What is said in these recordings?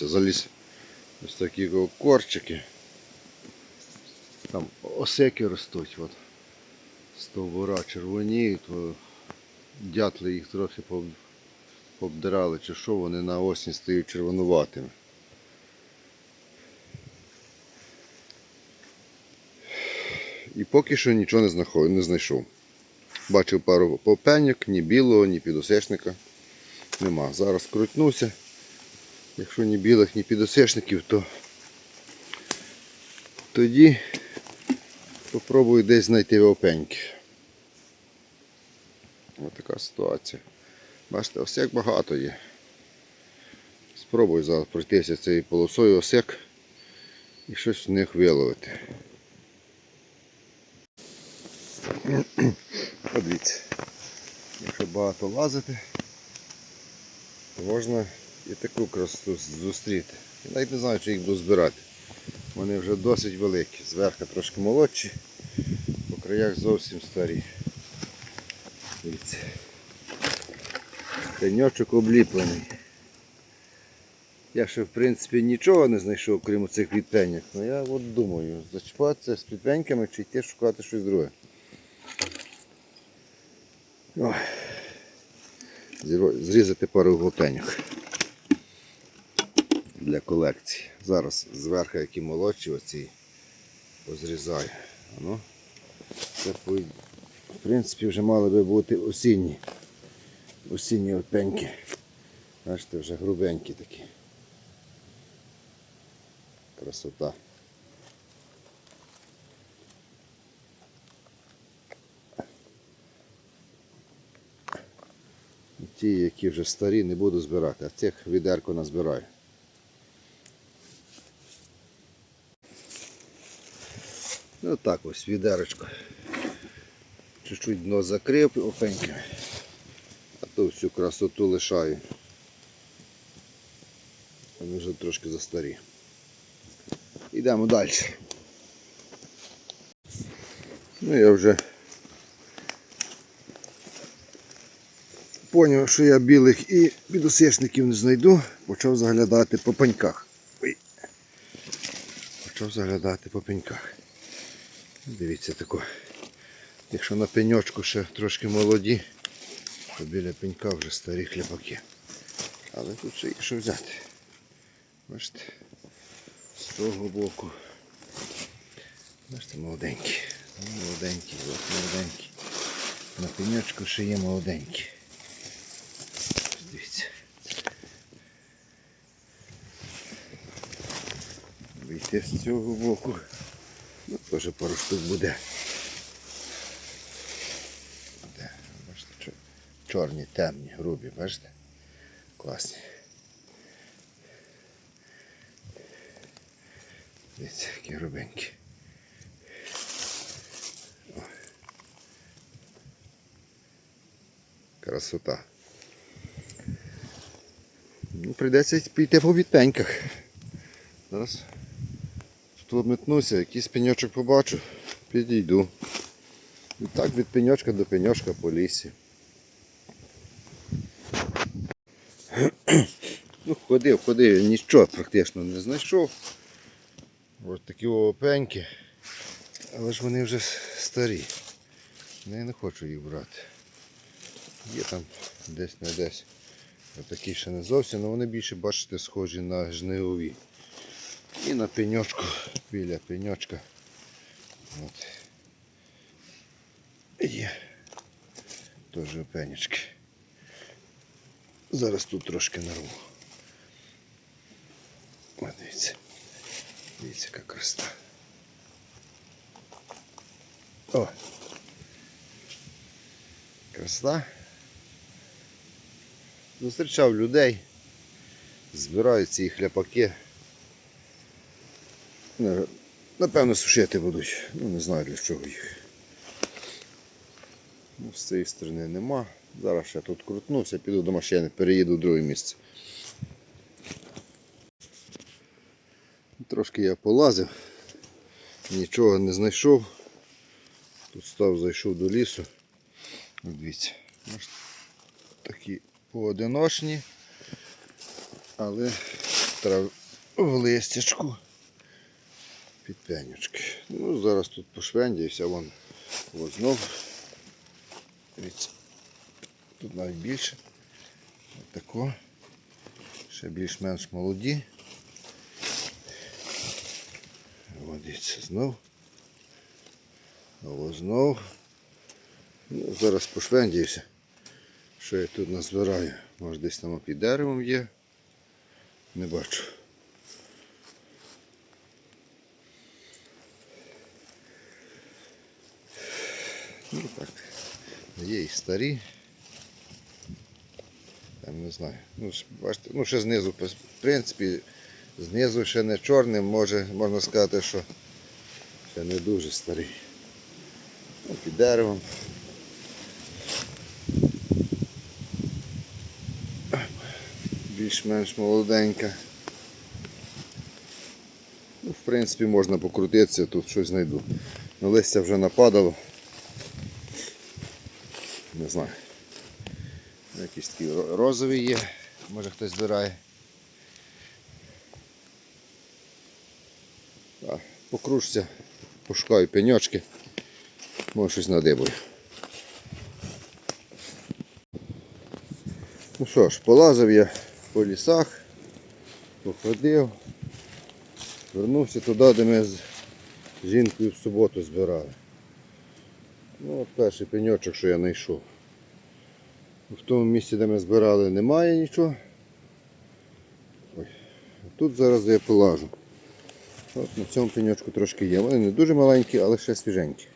дивіться, заліз ось такі корчики. Там осеки ростуть. От. Стовбура червоніють, дятли їх трохи пообдирали, чи що вони на осінь стають червонуватими. І поки що нічого не, знаход... не знайшов. Бачив пару попеньок, ні білого, ні підосешника. Нема. Зараз крутнуся. Якщо ні білих, ні підосешників, то тоді попробую десь знайти опеньки. Ось така ситуація. Бачите, осек багато є. Спробую зараз пройтися цією полосою осек і щось в них виловити. Подивіться, якщо багато лазити, то можна і таку красоту зустріти. Я навіть не знаю, чи їх буду збирати. Вони вже досить великі. Зверху трошки молодші, по краях зовсім старі. Дивіться. Обліплений. Я ще в принципі нічого не знайшов, крім цих підпеньок. Ну я от думаю, зачіпатися з підпеньками чи йти шукати щось друге. Ой. Зрізати пару глупеньок для колекції. Зараз зверху які молодші оці позрізаю. Ну, це в принципі вже мали би бути осінні. Осінні опеньки. Бачите, вже грубенькі такі. Красота. Ті, які вже старі, не буду збирати, а цих відерко назбираю. Ну так ось відерочко. Чуть-чуть дно закрив опеньками, а то всю красоту лишаю. Вони вже трошки застарі. Йдемо далі. Ну я вже Поняв, що я білих і підосишників не знайду, почав заглядати по пеньках. Ой. Почав заглядати по пеньках. Дивіться тако. Якщо на пеньочку ще трошки молоді, то біля пенька вже старі хлібаки. Але тут ще є що взяти. Бачите, з того боку. Бачите, молоденькі. Молоденькі, молоденькі. На пеньочку ще є молоденькі. Дивіться. Вийти з цього боку. Ну, теж пару штук буде. Де? Бачите, чорні, темні, грубі, бачите? Класні. Дивіться, які грубенькі. Красота. Ну, прийдеться піти по відпеньках. Зараз тут метнуся, якийсь пеньочок побачу, підійду. І так від пеньочка до пеньочка по лісі. Ну, ходив, ходив, нічого практично не знайшов. Ось такі опеньки. Але ж вони вже старі. Ну, Я не хочу їх брати. Є там десь не десь. Такі ще не зовсім, але вони більше, бачите, схожі на жнивові. І на пеньочку, біля пеньочка. От. Є. Теж пенечки. Зараз тут трошки нарву. От дивіться. Дивіться, яка красота. О! Красота. Зустрічав людей, збирають ці хляпаки. Не, Напевно, сушити будуть. Ну не знаю для чого їх. Ну, з цієї сторони нема. Зараз ще тут крутнуся, піду до машини, переїду в друге місце. Трошки я полазив, нічого не знайшов. Тут став, зайшов до лісу. Дивіться, такі поодиночні. Але в листячку під пенючки. Ну, зараз тут пошвендяюся, вон от знов. Тут навіть більше. Отако. Ще більш-менш молоді. От дивіться, знов. Ось знов. Ну, зараз пошвендяюся. Що я тут назбираю? Може десь там під деревом є. Не бачу. Ну так. Є і старі. Там не знаю. Ну, бачите, ну ще знизу, в принципі, знизу ще не чорним, може, можна сказати, що ще не дуже старий. Ну, під деревом. Більш-менш молоденька. Ну, в принципі, можна покрутитися, тут щось знайду. Ну, листя вже нападало. Не знаю. Якісь такі розові є, може хтось збирає. Покружся, пошукаю пеньочки. Може щось надибую. Ну що ж, полазив я по лісах, походив, вернувся туди, де ми з жінкою в суботу збирали. Ну, от перший пеньочок, що я знайшов. В тому місці, де ми збирали, немає нічого. Ой. Тут зараз я полажу. От на цьому пеньочку трошки є. Вони не дуже маленькі, але ще свіженькі.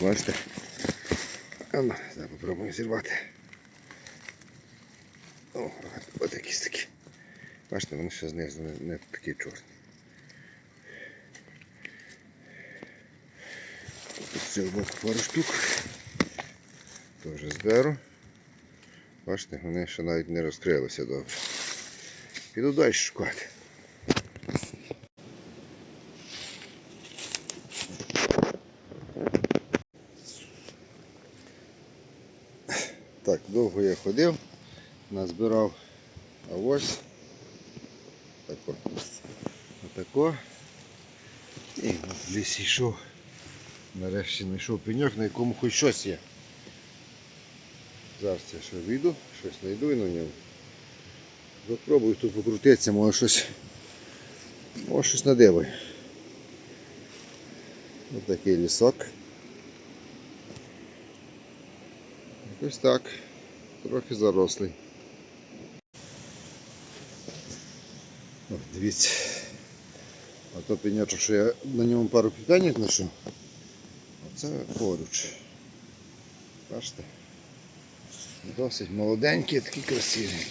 Бачите? Ну, зараз попробуємо зірвати. О, от якісь такі. Бачите, вони ще знизу не, не такі чорні. З цього боку пару штук. Теж зберу. Бачите, вони ще навіть не розкрилися добре. Піду далі шукати. Так, довго я ходив, назбирав а ось тако. Отако. І в лісі йшов. Нарешті знайшов пеньок, на якому хоч щось є. Зараз я ще вийду, щось знайду і на ньому. Попробую тут покрутитися, може щось. Може щось надибаю. Ось такий лісок. Ось так. Трохи зарослий. О, дивіться. А то пеньочок, що я на ньому пару піпенів знайшов. Оце поруч. Бачите? Досить молоденькі, такі красиві.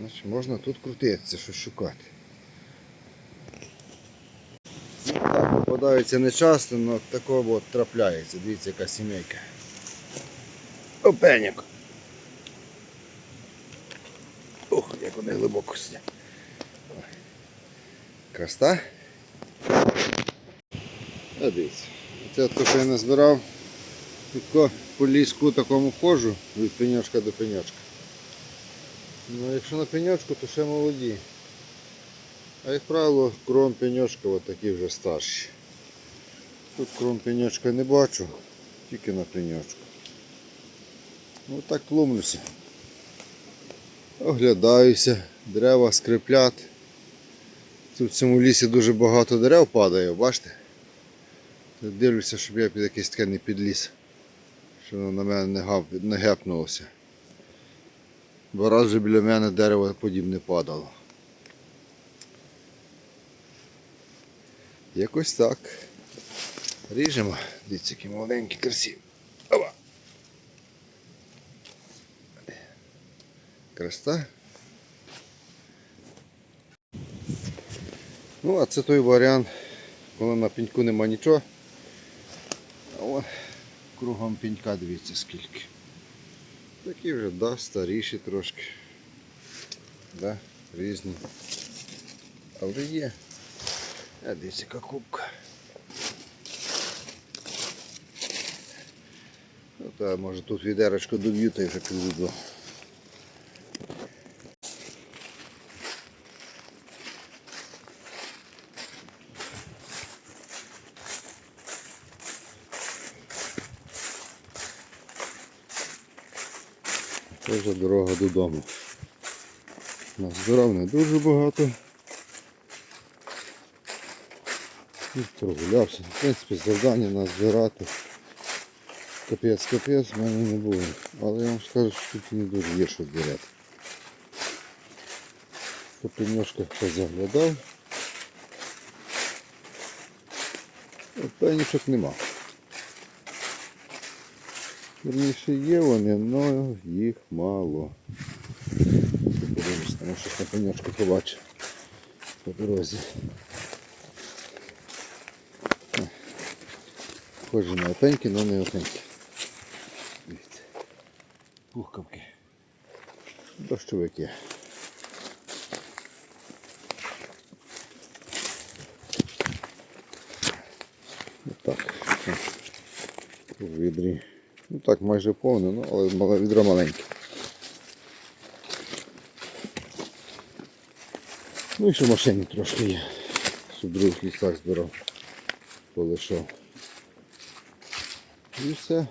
Значить, можна тут крутитися, щось шукати. Ну, так, попадаються не часто, але такого от трапляється. Дивіться, яка сімейка. Опеньок. Ух, як вони глибоко сидять. Краста. А дивіться. Це те, що я назбирав. Тако по ліску такому ходжу від пеньочка до пеньочка. Ну, якщо на пеньочку, то ще молоді. А як правило, кром пеньочка от такі вже старші. Тут кром пеньочка не бачу, тільки на пеньочку. Ну так тлумлюся. Оглядаюся, дерева скриплять. Тут в цьому лісі дуже багато дерев падає, бачите? Дивлюся, щоб я під якийсь таке не підліз. Воно на мене не, гепнулося. Бо раз вже біля мене дерево подібне падало. Якось так. Ріжемо. Дивіться, які маленькі, красиві. Опа. Краста. Ну, а це той варіант, коли на пеньку нема нічого. Кругом пінька, дивіться скільки. Такі вже, да, старіші трошки. Да, різні. Але є. А дивіться, яка кубка. Ну, Та може тут відерочку доб'ю, та й вже піду Це вже дорога додому. Назбирав не дуже багато. І прогулявся. В принципі, завдання назбирати. Капець, капець в мене не було. Але я вам скажу, що тут не дуже є що збирати. Тобто немножко позаглядав. Пенічок нема. Вірніше є вони, але їх мало. Подивимось, тому щось на пеньочку побачив по дорозі. Схожі на опеньки, але не опеньки. Дивіться. Пухкавки. Дощовики. Отак. У відрі. Ну так, майже повне, ну, але відро маленьке. Ну і ще в машині трошки є. Що в других лісах збирав. Полишав. І все.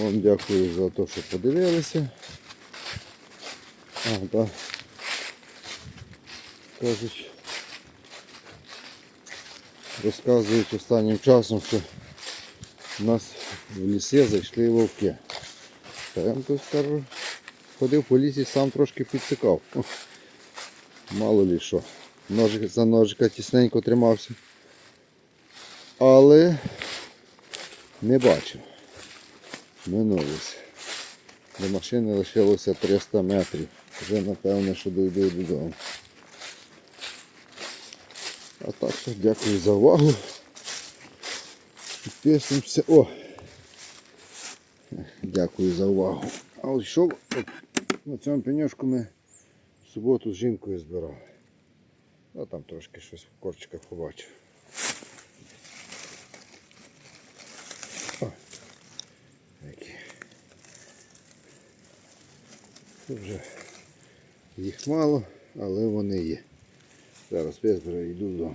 Вам дякую за те, що подивилися. А, так. Кажуть, розказують останнім часом, що у нас в лісі зайшли вовки. Та я вам тут скажу, ходив по лісі, сам трошки підсикав. Мало лі що. Ножик, за ножика тісненько тримався. Але не бачив. Минулося. До машини лишилося 300 метрів. Вже напевно, що дойду додому. А так що дякую за увагу. Підписуємося. О! Дякую за увагу. А от що на цьому пеньошку ми в суботу з жінкою збирали. А там трошки щось в корчиках побачив. Тут вже їх мало, але вони є. Зараз визбираю, йду до